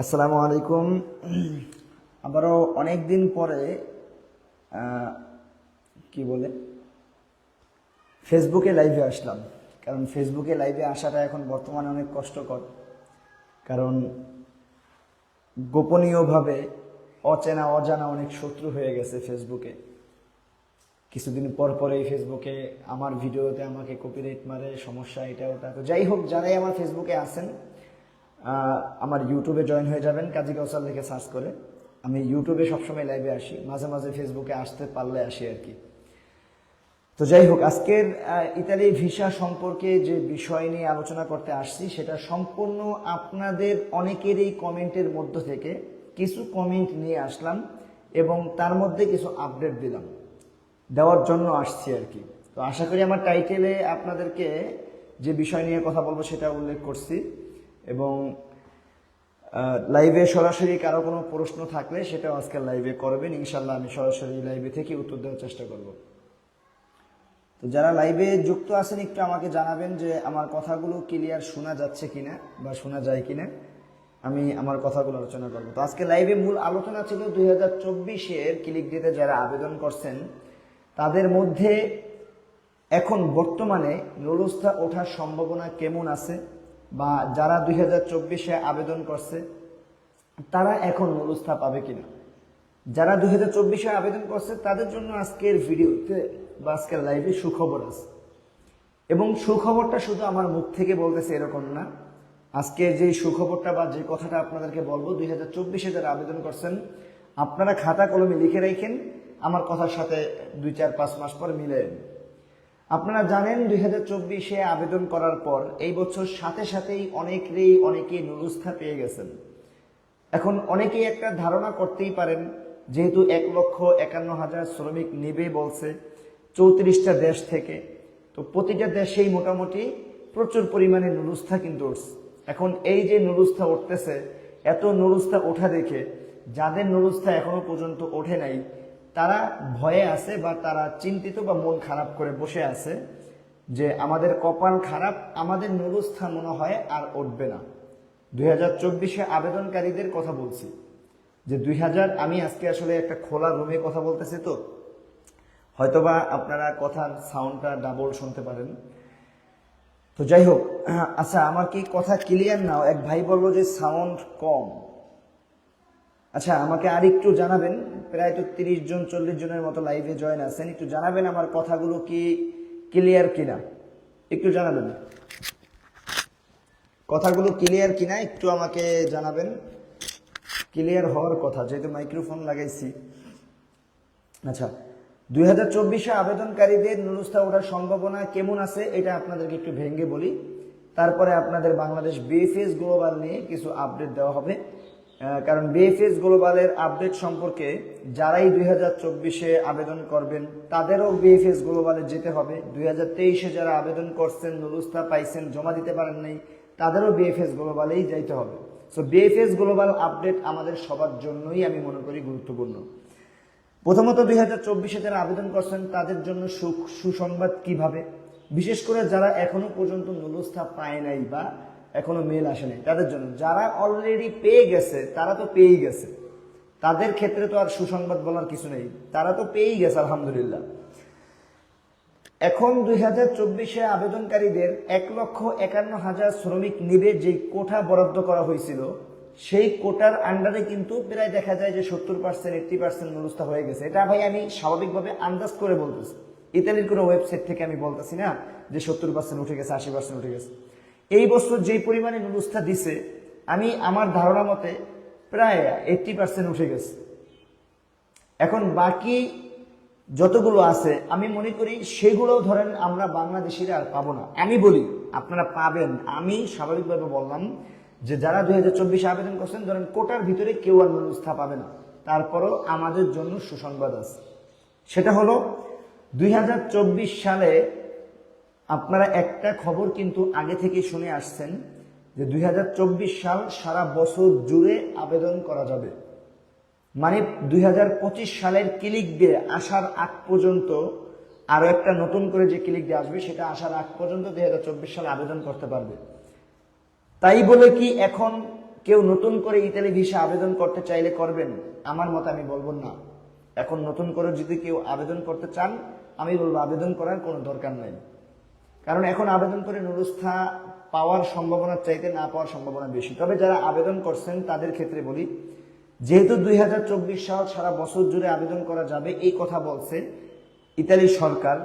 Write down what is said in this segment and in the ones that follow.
আসসালামু আলাইকুম। আবারও অনেক দিন পরে কি বলে ফেসবুকে লাইভে আসলাম। কারণ ফেসবুকে লাইভে আসাটা এখন বর্তমানে অনেক কষ্টকর। কারণ গোপনীয়ভাবে অচেনা অজানা অনেক শত্রু হয়ে গেছে ফেসবুকে। কিছুদিন পর পরেই ফেসবুকে আমার ভিডিওতে আমাকে কপিরাইট মারে সমস্যা এটা ওটা তো যাই হোক যারাই আমার ফেসবুকে আহ, আমার ইউটিউবে জয়েন হয়ে যাবেন। কাজী কাউসার লিখে সার্চ করে। আমি ইউটিউবে সবসময় লাইভে আসি। মাঝে মাঝে ফেসবুকে আসতে পারলে আসি আর কি। তো যাই হোক, আজকের ইতালি ভিসা সম্পর্কে যে বিষয় নিয়ে আলোচনা করতে আসছি, সেটা সম্পূর্ণ আপনাদের অনেকেরই কমেন্টের মধ্য থেকে কিছু কমেন্ট নিয়ে আসলাম এবং তার মধ্যে কিছু আপডেট দিলাম। দেওয়ার জন্য আসছি আর কি। তো আশা করি আমার টাইটেলে আপনাদেরকে যে বিষয় নিয়ে কথা বলব সেটা উল্লেখ করছি। এবং লাইভে সরাসরি কারও কোনো প্রশ্ন থাকলে সেটাও আজকে লাইভে করবেন। ইনশাল্লাহ আমি সরাসরি লাইভে থেকে উত্তর দেওয়ার চেষ্টা করব। তো যারা লাইভে যুক্ত আছেন, একটু আমাকে জানাবেন যে আমার কথাগুলো ক্লিয়ার শোনা যাচ্ছে কিনা বা শোনা যায় কিনা। আমি আমার কথাগুলো আলোচনা করব। তো আজকে লাইভে মূল আলোচনা ছিল দুই হাজার চব্বিশের ক্লিক দিতে যারা আবেদন করছেন, তাদের মধ্যে এখন বর্তমানে নুরুস্তা ওঠার সম্ভাবনা কেমন আছে? বা যারা দুই হাজার চব্বিশে আবেদন করছে, তারা এখন নুরুস্তা পাবে কিনা? যারা দুই হাজার চব্বিশে আবেদন করছে, তাদের জন্য আজকের ভিডিওতে বা আজকের লাইভে সুখবর আছে। এবং সুখবরটা শুধু আমার মুখ থেকে বলতেছে এরকম না। আজকে যে সুখবরটা বা যে কথাটা আপনাদেরকে বলব, দুই হাজার চব্বিশে যারা আবেদন করছেন, আপনারা খাতা কলমে লিখে রাখেন, আমার কথার সাথে দুই চার পাঁচ মাস পর মিলে আপনারা জানেন দুই হাজার চব্বিশে আবেদন করার পর এই বছর সাথে সাথেই অনেকেরই অনেকে নুরুস্থা পেয়ে গেছেন। এখন অনেকেই একটা ধারণা করতেই পারেন, যেহেতু এক লক্ষ একান্ন হাজার শ্রমিক নেবে বলছে চৌত্রিশটা দেশ থেকে, তো প্রতিটা দেশেই মোটামুটি প্রচুর পরিমাণে নুরুস্থা কিন্তু উঠছে। এখন এই যে নুরুস্থা উঠতেছে, এত নুরুস্থা ওঠা দেখে যাদের নুরুস্থা এখনও পর্যন্ত ওঠে নাই তারা ভয়ে আছে বা তারা চিন্তিত বা মন খারাপ করে বসে আছে যে আমাদের কপাল খারাপ, আমাদের নুরুস্থা মনে হয় আর উঠবে না। দুই হাজার চব্বিশে আবেদনকারীদের কথা বলছি। যে দুই হাজার, আমি আজকে আসলে একটা খোলা রুমে কথা বলতেছি তো। হয়তোবা আপনারা কথার সাউন্ডটা ডাবল শুনতে পারেন। তো যাই হোক আচ্ছা আমার কি কথা ক্লিয়ার নাও এক ভাই বলল যে সাউন্ড কম। আচ্ছা আমাকে আর একটু জানাবেন, প্রায় তো তিরিশ জন, চল্লিশ জনের মতো লাইভে জয়েন আছেন, একটু জানাবেন আমার কথাগুলো কি ক্লিয়ার কিনা? একটু জানাবেন। কথাগুলো ক্লিয়ার কিনা, একটু আমাকে জানাবেন। ক্লিয়ার হওয়ার কথা, যেহেতু মাইক্রোফোন লাগাইছি। আচ্ছা দুই হাজার চব্বিশে আবেদনকারীদের নুরুস্তা ওঠার সম্ভাবনা কেমন আছে, এটা আপনাদেরকে একটু ভেঙে বলি। তারপরে আপনাদের বাংলাদেশ বিএফএস গ্লোবাল নিয়ে কিছু আপডেট দেওয়া হবে। কারণ বিএফএস গ্লোবালের আপডেট সম্পর্কে যারাই দুই হাজার চব্বিশে আবেদন করবেন, তাদেরও বিএফএস গ্লোবালে যেতে হবে। দুই হাজার তেইশে যারা আবেদন করছেন, নুরুস্তা পাইছেন, জমা দিতে পারেন নাই, তাদেরও বিএফএস গ্লোবালেই যাইতে হবে। সো বিএফএস গ্লোবাল আপডেট আমাদের সবার জন্যই আমি মনে করি গুরুত্বপূর্ণ। প্রথমত, দুই হাজার চব্বিশে যারা আবেদন করছেন, তাদের জন্য সুখ সুসংবাদ কীভাবে? বিশেষ করে যারা এখনও পর্যন্ত নুলস্থা পায় নাই বা এখনও মেল আসে নাই তাদের জন্য। যারা অলরেডি পেয়ে গেছে, তারা তো পেয়েই গেছে। তাদের ক্ষেত্রে তো আর সুসংবাদ বলার কিছু নেই। তারা তো পেয়েই গেছে, আলহামদুলিল্লাহ। এখন দুই হাজার চব্বিশে আবেদনকারীদের এক লক্ষ একান্ন হাজার শ্রমিক নিবে যে কোঠা বরাদ্দ করা হয়েছিল, সেই কোটার আন্ডারে কিন্তু প্রায় দেখা যায় যে সত্তর পার্সেন্ট এইট্টি পার্সেন্ট নুরুস্তা হয়ে গেছে। এটা ভাই আমি স্বাভাবিকভাবে আন্দাজ করে বলতেছি। ইতালির কোনো ওয়েবসাইট থেকে আমি বলতেছি না যে সত্তর পার্সেন্ট উঠে গেছে, আশি পার্সেন্ট উঠে গেছে। এই বছর যেই পরিমাণে নুরুস্তা দিছে, আমি আমার ধারণা মতে প্রায় এইট্টি পার্সেন্ট উঠে গেছে। এখন বাকি যতগুলো আছে, আমি মনে করি সেগুলোও ধরেন আমরা বাংলাদেশিরা আর পাবো না। আমি বলি, আপনারা পাবেন। আমি স্বাভাবিকভাবে বললাম যে যারা দুই হাজার চব্বিশে আবেদন করছেন, ধরেন কোটার ভিতরে কেউ আর ব্যবস্থা পাবে না। তারপরও আমাদের জন্য সুসংবাদ আছে। সেটা হলো, দুই হাজার চব্বিশ সালে আপনারা একটা খবর কিন্তু আগে থেকে শুনে আসছেন যে দুই হাজার চব্বিশ সাল সারা বছর জুড়ে আবেদন করা যাবে। মানে দুই হাজার পঁচিশ সালের ক্লিক দিয়ে আসার আগ পর্যন্ত আরও একটা নতুন করে যে ক্লিক দিয়ে আসবে, সেটা আসার আগ পর্যন্ত দু হাজার চব্বিশ সালে আবেদন করতে পারবে। তাই বলে কি এখন কেউ নতুন করে ইতালি ভিসা আবেদন করতে চাইলে করবেন? আমার মতে আমি বলব না। এখন নতুন করে যদি কেউ আবেদন করতে চান, আমি বলব আবেদন করার কোনো দরকার নাই। কারণ এখন আবেদন করে নুরুস্থা পাওয়ার সম্ভাবনার চাইতে না পাওয়ার সম্ভাবনা বেশি। তবে যারা আবেদন করছেন, তাদের ক্ষেত্রে বলি, যেহেতু দুই হাজার চব্বিশ সাল সারা বছর জুড়ে আবেদন করা যাবে, এই কথা বলছে ইতালির সরকার,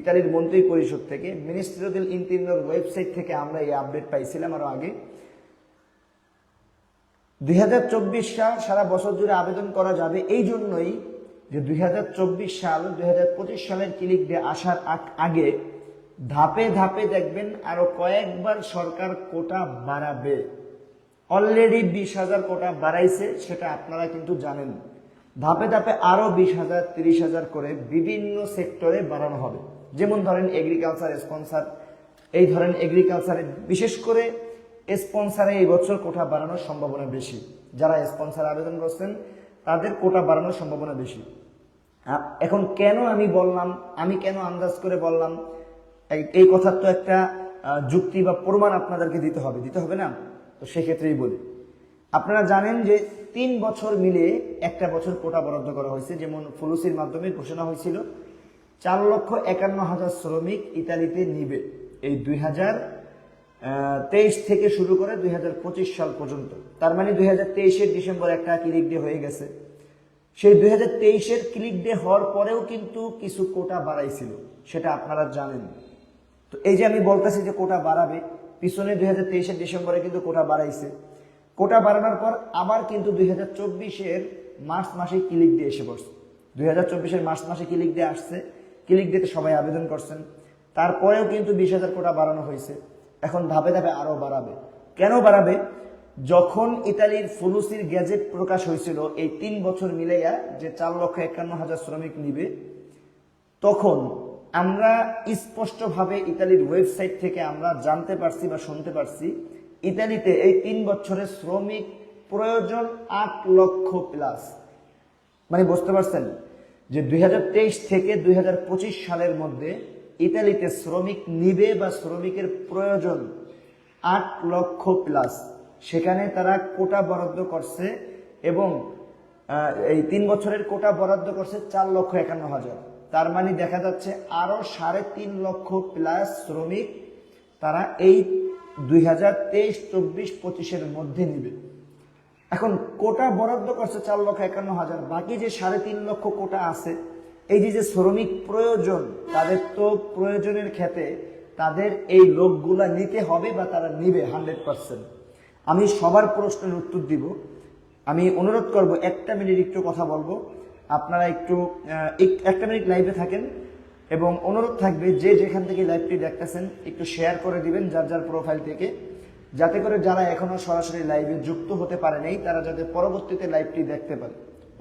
ইতালির মন্ত্রী পরিষদ থেকে। মিনিস্ট্রি দিল ইন্টিরিয়র ওয়েবসাইট থেকে আমরা এই আপডেট পাইছিলাম আরও আগে। দুই হাজার চব্বিশ সাল সারা বছর জুড়ে আবেদন করা যাবে এই জন্যই যে দুই হাজার চব্বিশ সাল, দুই হাজার পঁচিশ সালের ক্লিক দিয়ে আসার আগে ধাপে ধাপে দেখবেন আরও কয়েকবার সরকার কোটা বাড়াবে। অলরেডি বিশ হাজার কোটা বাড়াইছে, সেটা আপনারা কিন্তু জানেন। ধাপে ধাপে আরও বিশ হাজার, তিরিশ হাজার করে বিভিন্ন সেক্টরে বাড়ানো হবে। যেমন ধরেন এগ্রিকালচার স্পন্সার এই ধরেন এগ্রিকালচারে বিশেষ করে স্পন্সারে এই বছর কোটা বাড়ানোর সম্ভাবনা বেশি। যারা স্পন্সার আবেদন করছেন, তাদের কোটা বাড়ানোর সম্ভাবনা বেশি। এখন কেন আমি বললাম, আমি কেন আন্দাজ করে বললাম এই- কথার তো একটা যুক্তি বা প্রমাণ আপনাদেরকে দিতে হবে। দিতে হবে না? তো সেক্ষেত্রেই বলি। আপনারা জানেন যে তিন বছর মিলে একটা বছর কোটা বরাদ্দ করা হয়েছে, যেমন ফুলুসির মাধ্যমে ঘোষণা হয়েছিল, চার লক্ষ একান্ন হাজার শ্রমিক ইতালিতে নিবে এই দুই হাজার তেইশ থেকে শুরু করে দুই হাজার পঁচিশ সাল পর্যন্ত। তার মানে দুই হাজার তেইশের ডিসেম্বর একটা ক্লিক ডে হয়ে গেছে। সেই দুই হাজার তেইশের ক্লিক ডে হওয়ার পরেও কিন্তু কিছু কোটা বাড়াইছিল, সেটা আপনারা জানেন। তো এই যে আমি বলতেছি যে কোটা বাড়াবে, পিছনে দুই হাজার তেইশের ডিসেম্বরে কিন্তু কোটা বাড়াইছে। কোটা বাড়ানোর পর আবার কিন্তু দুই হাজার চব্বিশের মার্চ মাসে ক্লিক দিয়ে এসে পড়ছে। দুই হাজার চব্বিশের মার্চ মাসে ক্লিক দিয়ে আসছে ক্লিক দিতে সবাই আবেদন করছেন। তারপরেও কিন্তু বিশ হাজার কোটা বাড়ানো হয়েছে। এখন ধাপে ধাপে আরও বাড়াবে। কেন বাড়াবে? যখন ইতালির ফুলুসির গ্যাজেট প্রকাশ হয়েছিল, এই তিন বছর মিলাইয়া যে চার লক্ষ একান্ন হাজার শ্রমিক নিবে, তখন আমরা স্পষ্টভাবে ইতালির ওয়েবসাইট থেকে আমরা জানতে পারছি বা শুনতে পারছি, ইতালিতে এই তিন বছরের শ্রমিক প্রয়োজন আট লক্ষ প্লাস। মানে বুঝতে পারছেন যে দুই হাজার তেইশ থেকে দুই হাজার পঁচিশ সালের মধ্যে ইতালিতে শ্রমিক নিবে বা শ্রমিকের প্রয়োজন আট লক্ষ প্লাস। সেখানে তারা কোটা বরাদ্দ করছে এবং এই তিন বছরের কোটা বরাদ্দ করছে চার লক্ষ একান্ন হাজার। তার মানে দেখা যাচ্ছে আরও সাড়ে তিন লক্ষ প্লাস শ্রমিক তারা এই দুই হাজার তেইশ, চব্বিশ, পঁচিশের মধ্যে নিবে। এখন কোটা বরাদ্দ করছে চার লক্ষ একান্ন হাজার, বাকি যে সাড়ে তিন লক্ষ কোটা আছে, এই যে যে শ্রমিক প্রয়োজন, তাদের তো প্রয়োজনের ক্ষেত্রে তাদের এই লোকগুলা নিতে হবে বা তারা নিবে হান্ড্রেড পার্সেন্ট। আমি সবার প্রশ্নের উত্তর দিব। আমি অনুরোধ করব, একটা মিনিট একটু কথা বলব। আপনারা একটু একটা মিনিট লাইভে থাকেন এবং অনুরোধ থাকবে যে যেখান থেকে লাইভটি দেখতেছেন, একটু শেয়ার করে দিবেন যার যার প্রোফাইল থেকে। যাতে করে যারা এখনও সরাসরি লাইভে যুক্ত হতে পারে নাই, তারা যাতে পরবর্তীতে লাইভটি দেখতে পারে।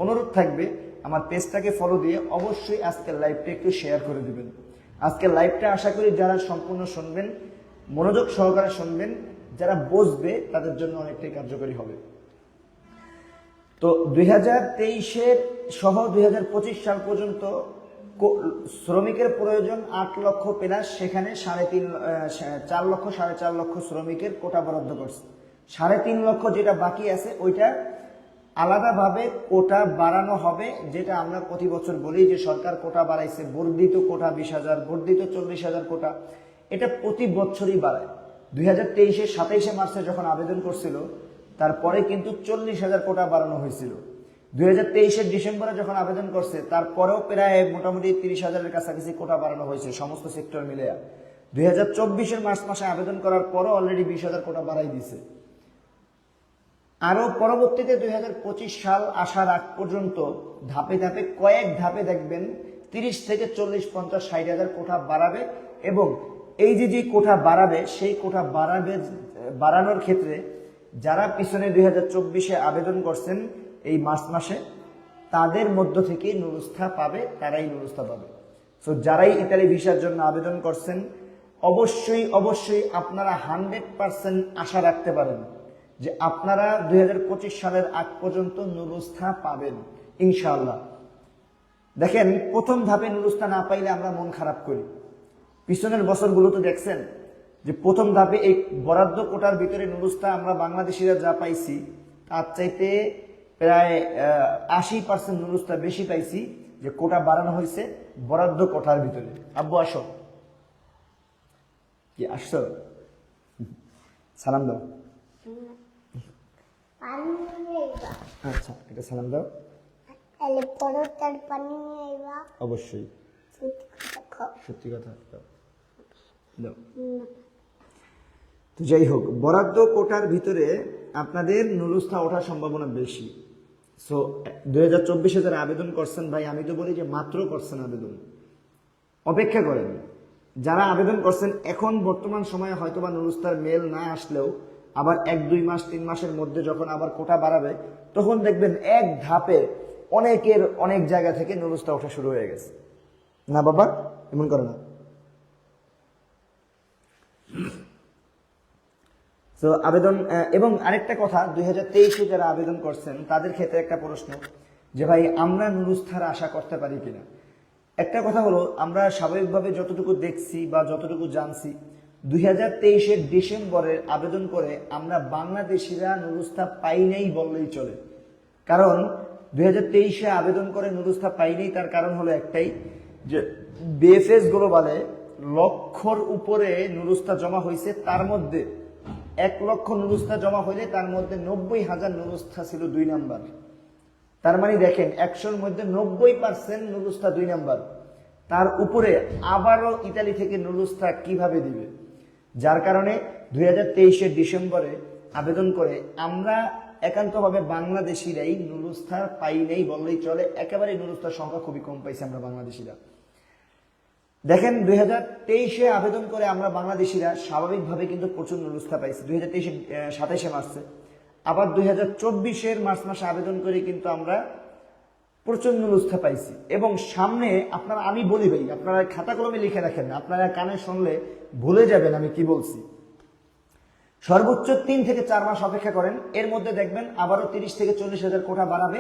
অনুরোধ থাকবে, আমার পেজটাকে ফলো দিয়ে অবশ্যই আজকের লাইভটা একটু শেয়ার করে দিবেন। আজকের লাইভটা আশা করি যারা সম্পূর্ণ শুনবেন, মনোযোগ সহকারে শুনবেন, যারা বসবে, তাদের জন্য অনেকটাই কার্যকরী হবে। তো দুই হাজার তেইশের সহ দুই হাজার পঁচিশ সাল পর্যন্ত শ্রমিকের প্রয়োজন আট লক্ষ প্লাস। সেখানে সাড়ে তিন চার লক্ষ, সাড়ে চার লক্ষ শ্রমিকের কোটা বরাদ্দ করছে। সাড়ে তিন লক্ষ যেটা বাকি আছে, ওইটা আলাদাভাবে কোটা বাড়ানো হবে, যেটা আমরা প্রতি বছর বলি যে সরকার কোটা বাড়াইছে, বর্ধিত কোটা বিশ হাজার, বর্ধিত চল্লিশ হাজার কোটা। এটা প্রতি বছরই বাড়ায়। দুই হাজার তেইশে সাতাইশে মার্চে যখন আবেদন করছিল, তারপরে কিন্তু চল্লিশ হাজার কোটা বাড়ানো হয়েছিল। দুই হাজার ডিসেম্বরে যখন আবেদন করছে, তারপরেও প্রায় মোটামুটি তিরিশ হাজারের কাছাকাছি কোটা বাড়ানো হয়েছে সমস্ত সেক্টর মিলে দুই হাজার চব্বিশের মার্চ মাসে আবেদন করার পরও অলরেডি বিশ হাজার কোটা বাড়াই দিছে। আরও পরবর্তীতে দুই হাজার পঁচিশ সাল আসার আগ পর্যন্ত ধাপে ধাপে কয়েক ধাপে দেখবেন তিরিশ থেকে চল্লিশ, পঞ্চাশ, ষাট হাজার কোঠা বাড়াবে এবং এই যে যে কোঠা বাড়াবে, সেই কোঠা বাড়াবে, বাড়ানোর ক্ষেত্রে যারা পিছনে দুই আবেদন করছেন এই মার্চ মাসে তাদের মধ্য থেকে নুরুস্থা পাবে, তারাই নুরুস্থা পাবে। সো যারাই ইতালি ভিসার জন্য আবেদন করছেন, অবশ্যই অবশ্যই আপনারা হান্ড্রেড পার্সেন্ট আশা রাখতে পারেন যে আপনারা দু হাজার পঁচিশ সালের আগ পর্যন্ত নুরুস্থা পাবেন, ইনশাআল্লাহ। দেখেন, প্রথম ধাপে নুরুস্থা না পাইলে আমরা মন খারাপ করি। পিছনের বছরগুলো তো দেখছেন যে প্রথম ধাপে এই বরাদ্দ কোটার ভিতরে নুরুস্তা আমরা বাংলাদেশিরা যা পাইছি, তার চাইতে প্রায় আশি পার্সেন্ট নুরুস্তা বেশি পাইছি যে কোটা বাড়ানো হয়েছে বরাদ্দ কোটার ভিতরে। আব্বু আসো। কি আসছো? সালাম দাও। আচ্ছা এটা সালাম দাও। অবশ্যই। সত্যি কথা সত্যি কথা দাও। দাও তো যাই হোক বরাদ্দ কোটার ভিতরে আপনাদের নুরুস্থা ওঠার সম্ভাবনা বেশি। সো দুই হাজার চব্বিশে যারা আবেদন করছেন ভাই, আমি তো বলি যে মাত্র করছেন আবেদন। অপেক্ষা করেন, যারা আবেদন করছেন, এখন বর্তমান সময়ে হয়তো বা নুরুস্তার মেল না আসলেও, আবার এক, দুই মাস, তিন মাসের মধ্যে যখন আবার কোটা বাড়াবে, তখন দেখবেন এক ধাপে অনেকের অনেক জায়গা থেকে নুরুস্তা ওঠা শুরু হয়ে গেছে। না বাবা, এমন করে না। তো আবেদন এবং আরেকটা কথা, দুই হাজার তেইশে যারা আবেদন করছেন, তাদের ক্ষেত্রে একটা প্রশ্ন, যে ভাই, আমরা নুরুস্থার আশা করতে পারি কিনা? একটা কথা হলো, আমরা স্বাভাবিকভাবে যতটুকু দেখছি বা যতটুকু জানছি, দুই হাজার তেইশের ডিসেম্বরে আবেদন করে আমরা বাংলাদেশিরা নুরুস্থা পাই নাই বললেই চলে। কারণ, দুই হাজার তেইশে আবেদন করে নুরুস্থা পাই পাইনি তার কারণ হলো একটাই, যে বিএফএস গ্লোবালে লক্ষর উপরে নুরুস্তা জমা হয়েছে তার মধ্যে এক লক্ষ নুরুস্তা জমা হইলে তার মধ্যে নব্বই হাজার নুরুস্তা ছিল দুই নাম্বার। তার মানে দেখেন, একশোর মধ্যে নব্বই পার্সেন্ট নুরুস্তা দুই নাম্বার। তার উপরে আবারও ইতালি থেকে নুরুস্তা কীভাবে দিবে? যার কারণে দুই হাজার তেইশের ডিসেম্বরে আবেদন করে, আমরা একান্তভাবে বাংলাদেশিরাই নুরুস্থার পাই নেই বললেই চলে। একেবারে নুরুস্তার সংখ্যা খুবই কম পাইছি আমরা বাংলাদেশিরা। দেখেন, দুই হাজার তেইশে আবেদন করে আমরা বাংলাদেশিরা স্বাভাবিকভাবে কিন্তু প্রচুর নুরুস্থা পাইছি। দুই হাজার তেইশে সাতাইশে মার্চে। আবার দুই হাজার চব্বিশের মার্চ মাসে আবেদন করে কিন্তু আমরা প্রচুর নুরুস্থা পাইছি। এবং সামনে আপনারা, আমি বলি ভাই, আপনারা খাতা কলমে লিখে রাখেন আপনারা কানে শুনলে ভুলে যাবেন আমি কি বলছি। সর্বোচ্চ তিন থেকে চার মাস অপেক্ষা করেন, এর মধ্যে দেখবেন আবারও তিরিশ থেকে চল্লিশ হাজার কোটা বাড়াবে।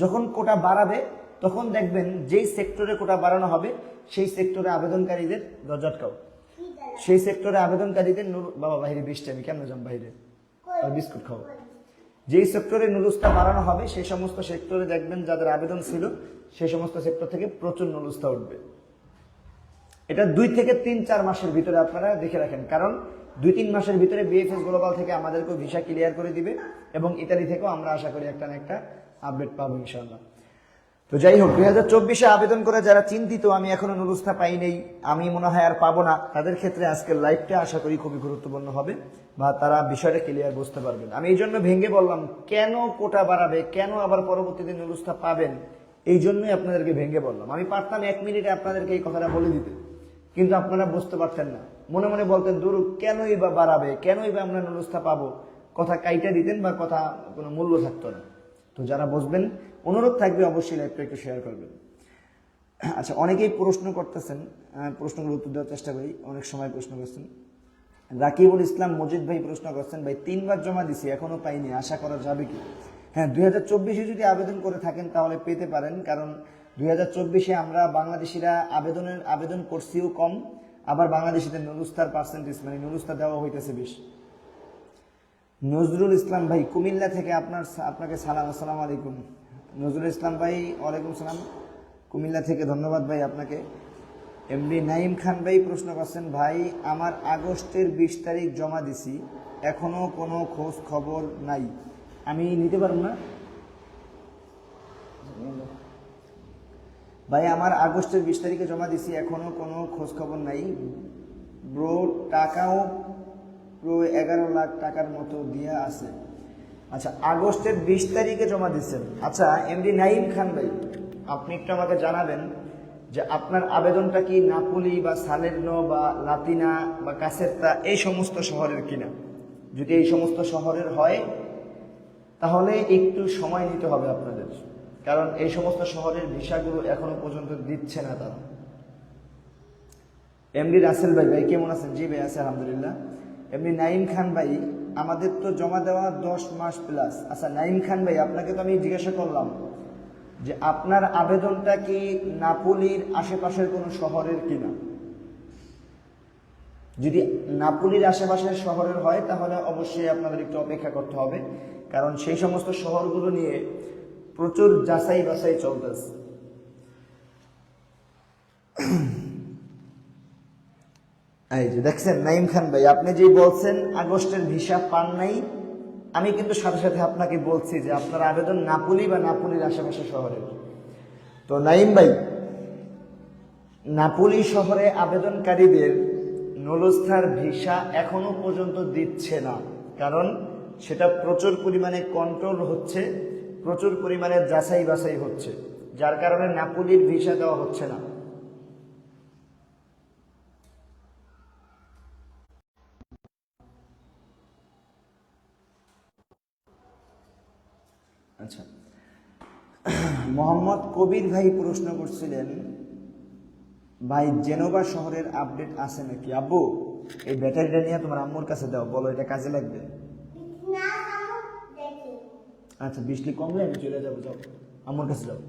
যখন কোটা বাড়াবে তখন দেখবেন যেই সেক্টরে কোটা বাড়ানো হবে, সেই সেক্টরে আবেদনকারীদের দরজাটকাও সেই সেক্টরে আবেদনকারীদের নুর- বাবা বাইরে বৃষ্টি আমি কেমন যাম বাইরে বিস্কুট খাও। যেই সেক্টরে নুরুস্তা বাড়ানো হবে, সেই সমস্ত সেক্টরে দেখবেন যাদের আবেদন ছিল, সেই সমস্ত সেক্টর থেকে প্রচুর নুরুস্তা উঠবে। এটা দুই থেকে তিন, চার মাসের ভিতরে আপনারা দেখে রাখেন। কারণ দুই, তিন মাসের ভিতরে বিএফএস গ্লোবাল থেকে আমাদেরকেও ভিসা ক্লিয়ার করে দিবে এবং ইতালি থেকেও আমরা আশা করি একটা না একটা আপডেট পাবো ইনশাল্লাহ তো যাই হোক, দুই হাজার চব্বিশে আবেদন করে যারা চিন্তিত, আমি এখনও নুরুস্তা পাই নেই, আমি মনে হয় আর পাবো না। তাদের ক্ষেত্রে আজকের লাইভটা আশা করি খুবই গুরুত্বপূর্ণ হবে বা তারা বিষয়টা ক্লিয়ার বুঝতে পারবেন। আমি এই জন্য ভেঙে বললাম, কেন কোটা বাড়াবে, কেন আবার পরবর্তীতে নুরুস্তা পাবেন? এই জন্যই আপনাদেরকে ভেঙে বললাম। আমি পারতাম এক মিনিটে আপনাদেরকে এই কথাটা বলে দিতে, কিন্তু আপনারা বুঝতে পারতেন না। মনে মনে বলতেন, দূর, কেনই বা বাড়াবে? কেনই বা আমরা নুরুস্তা পাবো? কথা কাইটা দিতেন বা কথা কোনো মূল্য থাকতো না। তো যারা বসবেন, অনুরোধ থাকবে অবশ্যই লাইভটা একটু শেয়ার করবেন। আচ্ছা অনেকেই প্রশ্ন করতেছেন প্রশ্নগুলো উত্তর দেওয়ার চেষ্টা করি, অনেক সময় প্রশ্ন করছেন। রাকিবুল ইসলাম, মজিদ ভাই প্রশ্ন করছেন, ভাই, তিনবার জমা দিছি এখনও পাইনি, আশা করা যাবে কি? হ্যাঁ দুই হাজার চব্বিশে যদি আবেদন করে থাকেন, তাহলে পেতে পারেন, কারণ দুই হাজার চব্বিশে আমরা বাংলাদেশিরা আবেদনের, আবেদন করছিও কম, আবার বাংলাদেশিদের নুরুস্তার পার্সেন্টেজ মানে নুরুস্তা দেওয়া হইতেছে বেশি। নজরুল ইসলাম ভাই, কুমিল্লা থেকে আপনার আপনাকে সালাম, আসসালামু আলাইকুম। নজরুল ইসলাম ভাই, ওয়ালাইকুম সালাম। কুমিল্লা থেকে ধন্যবাদ ভাই আপনাকে। এমডি নাইম খান ভাই প্রশ্ন করছেন, ভাই, আমার আগস্টের বিশ তারিখ জমা দিছি এখনও কোনো খোঁজ খবর নাই। আমি নিতে পারব না? ভাই, আমার আগস্টের বিশ তারিখে জমা দিছি এখনও কোনো খোঁজ খবর নাই। ব্রো, টাকাও এগারো লাখ টাকার মতো দিয়া আছে। আচ্ছা আগস্টের বিশ তারিখে জমা দিচ্ছেন। আচ্ছা এমডি নাইম খান ভাই, আপনি একটু আমাকে জানাবেন যে আপনার আবেদনটা কি নাপুলি বা সালের্নো বা লাতিনা বা কাসেরতা এই সমস্ত শহরের কিনা? যদি এই সমস্ত শহরের হয়, তাহলে একটু সময় নিতে হবে আপনাদের। কারণ এই সমস্ত শহরের ভিসাগুলো এখনও পর্যন্ত দিচ্ছে না তারা। এমডি রাসেল ভাই ভাই কেমন আছেন? জি ভাই, আছে, আলহামদুলিল্লাহ। এমনি নাইম খান ভাই, আমাদের তো জমা দেওয়া দশ মাস প্লাস আচ্ছা নাইম খান ভাই, আপনাকে তো আমি জিজ্ঞাসা করলাম যে আপনার আবেদনটা কি নাপুলির আশেপাশের কোনো শহরের কিনা? যদি নাপুলির আশেপাশের শহরের হয়, তাহলে অবশ্যই আপনাদের একটু অপেক্ষা করতে হবে। কারণ সেই সমস্ত শহরগুলো নিয়ে প্রচুর যাচাই বাছাই চলতেছে। এই যে দেখছেন নাইম খান ভাই, আপনি যে বলছেন আগস্টের ভিসা পান নাই, আমি কিন্তু সাথে সাথে আপনাকে বলছি যে আপনার আবেদন নাপুলি বা নাপুলির আশেপাশে শহরের তো নাইম ভাই, নাপুলি শহরে আবেদনকারীদের নলস্থার ভিসা এখনও পর্যন্ত দিচ্ছে না। কারণ সেটা প্রচুর পরিমাণে কন্ট্রোল হচ্ছে, প্রচুর পরিমাণে যাচাই বাছাই হচ্ছে। যার কারণে নাপুলির ভিসা দেওয়া হচ্ছে না আচ্ছা মোহাম্মদ কবির ভাই প্রশ্ন করছিলেন ভাই জেনোভা শহরের আপডেট আছে নাকি? আব্বু এই ব্যাটারিটা নিয়ে তোমার আম্মুর কাছে দাও বলো এটা কাজে লাগবে? আচ্ছা বৃষ্টি কমলে আমি চলে যাব যাও আম্মুর কাছে যাও।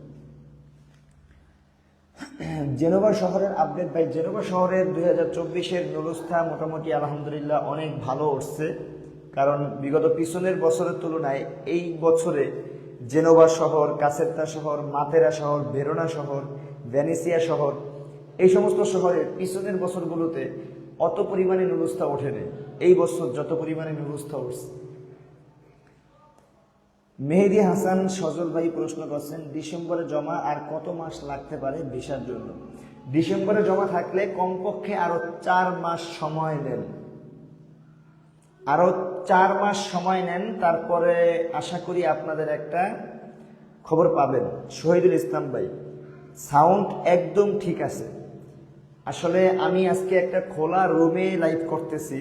জেনোভা শহরের আপডেট ভাই জেনোভা শহরের দুই হাজার চব্বিশের নুলস্থা মোটামুটি আলহামদুলিল্লাহ অনেক ভালো উঠছে। কারণ বিগত পিছনের বছরের তুলনায় এই বছরে জেনোভা শহর, কাসেত্তা শহর, মাতেরা শহর ভেরোনা শহর ভ্যানিসিয়া শহর, এই সমস্ত শহরের পিছনের বছরগুলোতে অত পরিমাণে নুলস্থা ওঠেনি। এই বছর যত পরিমাণে নুলস্থা উঠছে। মেহেদি হাসান সজল ভাই প্রশ্ন করছেন, ডিসেম্বরে জমা আর কত মাস লাগতে পারে ভিসার জন্য? ডিসেম্বরে জমা থাকলে কমপক্ষে আরও চার মাস সময় নেন। আরও চার মাস সময় নেন, তারপরে আশা করি আপনাদের একটা খবর পাবেন। শহীদুল ইসলাম ভাই, সাউন্ড একদম ঠিক আছে। আসলে আমি আজকে একটা খোলা রুমে লাইভ করতেছি,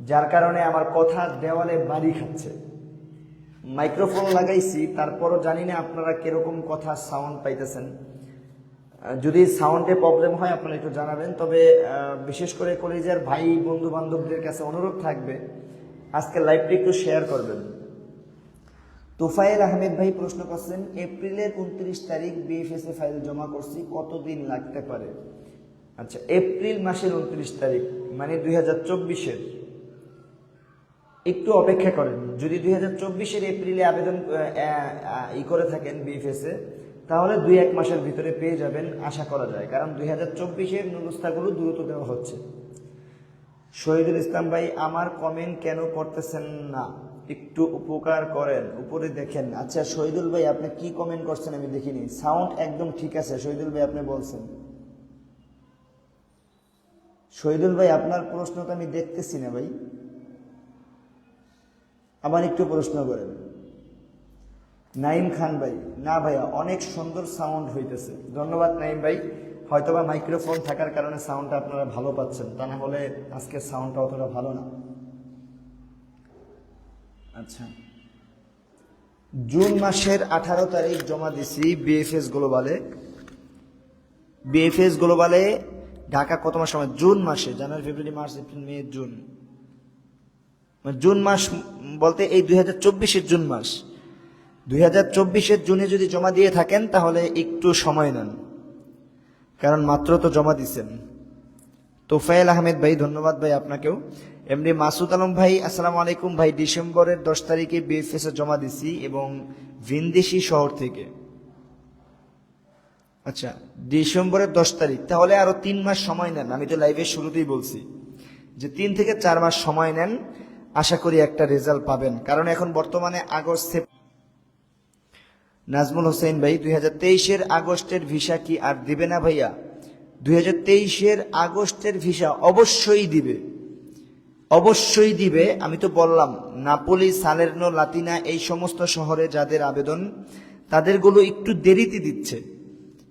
যার কারণে আমার কথা দেওয়ালে বাড়ি খাচ্ছে। মাইক্রোফোন লাগাইছি, তারপরও জানি না আপনারা কীরকম কথা সাউন্ড পাইতেছেন। যদি সাউন্ডে প্রবলেম হয়, আপনারা একটু জানাবেন। তবে বিশেষ করে কলেজের ভাই বন্ধু বান্ধবদের কাছে অনুরোধ থাকবে, আজকে লাইভটি একটু শেয়ার করবেন। তোফায়েল আহমেদ ভাই প্রশ্ন করছেন, এপ্রিলের উনত্রিশ তারিখ বিএফএস এ ফাইল জমা করছি, কতদিন লাগতে পারে? আচ্ছা এপ্রিল মাসের উনত্রিশ তারিখ মানে দুই হাজার চব্বিশের। একটু অপেক্ষা করেন, যদি দুই হাজার চব্বিশের এপ্রিলে আবেদন ই করে থাকেন বিএফএস এ তাহলে দুই এক মাসের ভিতরে পেয়ে যাবেন, আশা করা যায়। কারণ দুই হাজার চব্বিশের নুরস্থাগুলো দ্রুত দেওয়া হচ্ছে। শহীদুল ইসলাম ভাই, আমার কমেন্ট কেন করতেছেন না? একটু উপকার করেন, উপরে দেখেন। আচ্ছা শহীদুল ভাই, আপনি কি কমেন্ট করছেন আমি দেখিনি। সাউন্ড একদম ঠিক আছে, শহীদুল ভাই, আপনি বলছেন। শহীদুল ভাই, আপনার প্রশ্ন তো আমি দেখতেছি না ভাই। আবার একটু প্রশ্ন করেন। নাইম খান ভাই। না ভাইয়া, অনেক সুন্দর সাউন্ড হইতেছে। ধন্যবাদ নাইম ভাই। হয়তোবা মাইক্রোফোন থাকার কারণে সাউন্ডটা আপনারা ভালো পাচ্ছেন, তা না হলে আজকের সাউন্ডটা অতটা ভালো না। আচ্ছা। জুন মাসের আঠারো তারিখ জমা দিছি বিএফএস গ্লোবালে বিএফএস গ্লোবালে ঢাকা কত মাস সময়? জুন মাসে, January, February, March, April, May, June. মানে জুন মাস বলতে এই দুই হাজার চব্বিশের জুন মাস। দুই হাজার চব্বিশের জুনে যদি জমা দিয়ে থাকেন, তাহলে একটু সময় নেন। কারণ মাত্র তো জমা দিচ্ছেন তোফায়েল আহমেদ ভাই, ধন্যবাদ ভাই আপনাকেও। এমনি মাসুদ আলম ভাই, আসসালামু আলাইকুম ভাই। ডিসেম্বরের দশ তারিখে বিএফএস জমা দিছি এবং ভিনদেশি শহর থেকে। আচ্ছা ডিসেম্বরের দশ তারিখ, তাহলে আরও তিন মাস সময় নেন। আমি তো লাইভের শুরুতেই বলছি যে তিন থেকে চার মাস সময় নেন। আশা করি একটা রেজাল্ট পাবেন। কারণ এখন বর্তমানে আগস্ট নাজমুল হোসেন ভাই, দুই হাজার তেইশের আগস্টের ভিসা কি আর দিবে না ভাইয়া? দুই হাজার তেইশের আগস্টের ভিসা অবশ্যই দিবে। অবশ্যই দিবে, আমি তো বললাম, নাপোলি, সালেরনো, লাতিনা, এই সমস্ত শহরে যাদের আবেদন, তাদেরগুলো একটু দেরিতে দিচ্ছে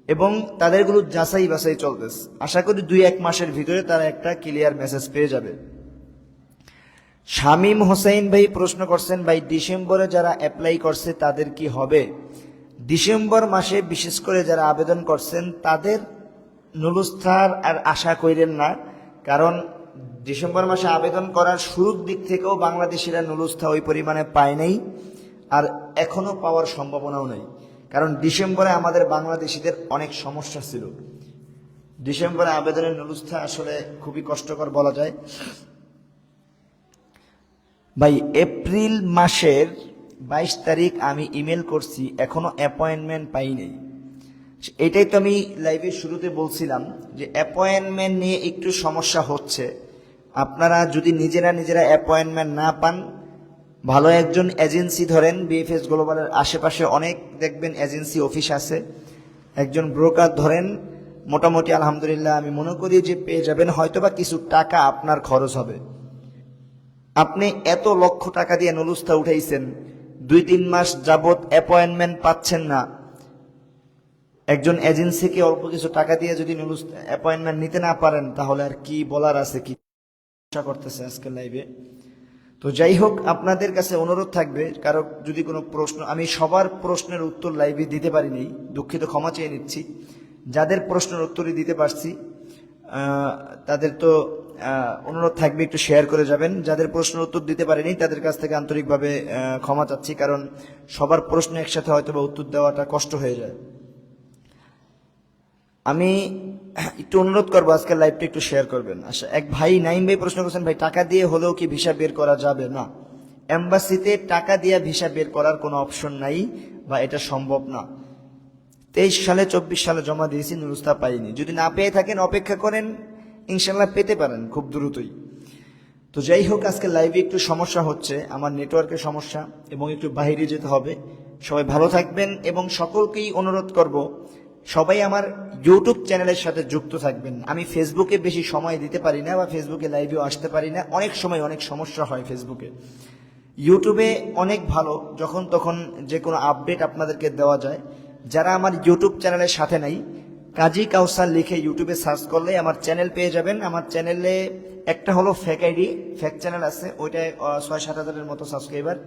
এবং তাদেরগুলো যাচাই বাছাই চলতেছে। আশা করি দুই এক মাসের ভিতরে তারা একটা ক্লিয়ার মেসেজ পেয়ে যাবে। শামীম হোসেন ভাই প্রশ্ন করছেন, ভাই, ডিসেম্বরে যারা অ্যাপ্লাই করছে তাদের কি হবে? ডিসেম্বর মাসে বিশেষ করে যারা আবেদন করছেন, তাদের নুলুস্থার আর আশা করেন না, কারণ ডিসেম্বর মাসে আবেদন করার শুরুর দিক থেকেও বাংলাদেশিরা নুলুস্থা ওই পরিমাণে পায় নাই আর এখনও পাওয়ার সম্ভাবনাও নেই। কারণ ডিসেম্বরে আমাদের বাংলাদেশিদের অনেক সমস্যা ছিল। ডিসেম্বরে আবেদনের নুরুস্থা আসলে খুবই কষ্টকর বলা যায়। ভাই, এপ্রিল মাসের বাইশ তারিখ আমি ইমেল করছি, এখনও অ্যাপয়েন্টমেন্ট পাই নাই এটাই তো আমি লাইভের শুরুতে বলছিলাম যে অ্যাপয়েন্টমেন্ট নিয়ে একটু সমস্যা হচ্ছে। আপনারা যদি নিজেরা নিজেরা অ্যাপয়েন্টমেন্ট না পান, ভালো একজন এজেন্সি ধরেন, বিএফএস গ্লোবালের আশেপাশে অনেক দেখবেন এজেন্সি অফিস আছে। একজন ব্রোকার ধরেন, মোটামুটি আলহামদুলিল্লাহ আমি মনে করি যে পেয়ে যাবেন, হয়তোবা কিছু টাকা আপনার খরচ হবে। আপনি এত লক্ষ টাকা দিয়ে নুলুস্থা উঠাইছেন দুই তিন মাস যাবত অ্যাপয়েন্টমেন্ট পাচ্ছেন না। একজন এজেন্সিকে অল্প কিছু টাকা দিয়ে যদি অ্যাপয়েন্টমেন্ট নিতে না পারেন, তাহলে আর কি বলার আছে, কি আশা করতেছে আজকে লাইভে তো যাই হোক, আপনাদের কাছে অনুরোধ থাকবে, কারও যদি কোনো প্রশ্ন, আমি সবার প্রশ্নের উত্তর লাইভে দিতে পারিনি দুঃখিত, ক্ষমা চেয়ে নিচ্ছি। যাদের প্রশ্নের উত্তরই দিতে পারছি তাদের তো অনুরোধ থাকবে একটু শেয়ার করে যাবেন। যাদের প্রশ্নের উত্তর দিতে পারেনি, তাদের কাছ থেকে আন্তরিকভাবে ক্ষমা চাচ্ছি, কারণ সবার প্রশ্ন একসাথে হয়তো বা উত্তর দেওয়াটা কষ্ট হয়ে যায়। আমি একটু অনুরোধ করব, আজকে লাইভটা একটু শেয়ার করবেন। আচ্ছা এক ভাই, নাইম ভাই প্রশ্ন করছেন, ভাই, টাকা দিয়ে হলেও কি ভিসা বের করা যাবে? না। এম্বাসিতে টাকা দিয়ে ভিসা বের করার কোনো অপশন নাই, বা এটা সম্ভব না। তেইশ সালে, চব্বিশ সালে জমা দিয়েছি নুরুস্তা পাইনি। যদি না পেয়ে থাকেন, অপেক্ষা করেন ইনশাল্লাহ পেতে পারেন খুব দ্রুতই। তো যাই হোক, আজকে লাইভে একটু সমস্যা হচ্ছে, আমার নেটওয়ার্কের সমস্যা এবং একটু বাইরে যেতে হবে। সবাই ভালো থাকবেন এবং সকলকেই অনুরোধ করব, সবাই আমার ইউটিউব চ্যানেলের সাথে যুক্ত থাকবেন। আমি ফেসবুকে বেশি সময় দিতে পারি না বা ফেসবুকে লাইভেও আসতে পারি না। অনেক সময় অনেক সমস্যা হয় ফেসবুকে ইউটিউবে অনেক ভালো, যখন তখন যে কোনো আপডেট আপনাদেরকে দেওয়া যায়। যারা আমার ইউটিউব চ্যানেলের সাথে নাই কাজী কাউসার লিখে ইউটিউবে সার্চ করলে আমার চ্যানেল পেয়ে যাবেন। আমার চ্যানেলে একটা হলো ফেক আইডি ফেক চ্যানেল আছে। ওইটায় ছয় সাত হাজারের মতো সাবস্ক্রাইবার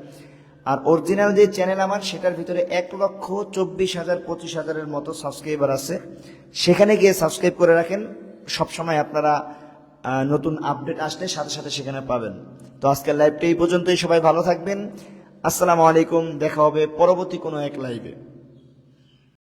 আর অরিজিনাল যে চ্যানেল আমার, সেটার ভিতরে এক লক্ষ চব্বিশ হাজার পঁচিশ হাজারের মতো সাবস্ক্রাইবার আছে। সেখানে গিয়ে সাবস্ক্রাইব করে রাখেন। সবসময় আপনারা নতুন আপডেট আসলে সাথে সাথে সেখানে পাবেন। তো আজকের লাইভটা এই পর্যন্তই। সবাই ভালো থাকবেন। আসসালামু আলাইকুম। দেখা হবে পরবর্তী কোনো এক লাইভে